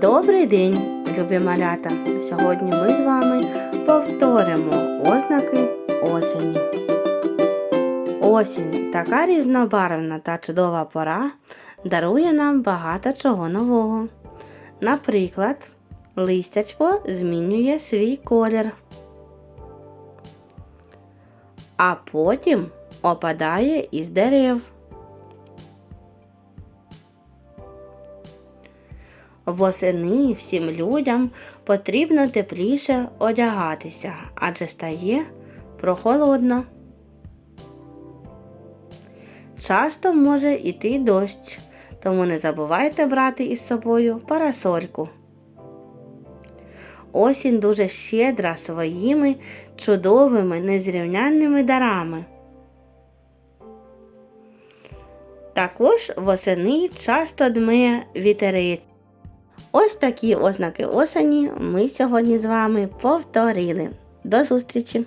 Добрий день, любі малята! Сьогодні ми з вами повторимо ознаки осені. Осінь така різнобарвна та чудова пора дарує нам багато чого нового. Наприклад, листячко змінює свій колір, а потім опадає із дерев. Восени всім людям потрібно тепліше одягатися, адже стає прохолодно. Часто може йти дощ, тому не забувайте брати із собою парасольку. Осінь дуже щедра своїми чудовими незрівнянними дарами. Також восени часто дмиє вітерець. Ось такі ознаки осені ми сьогодні з вами повторили. До зустрічі!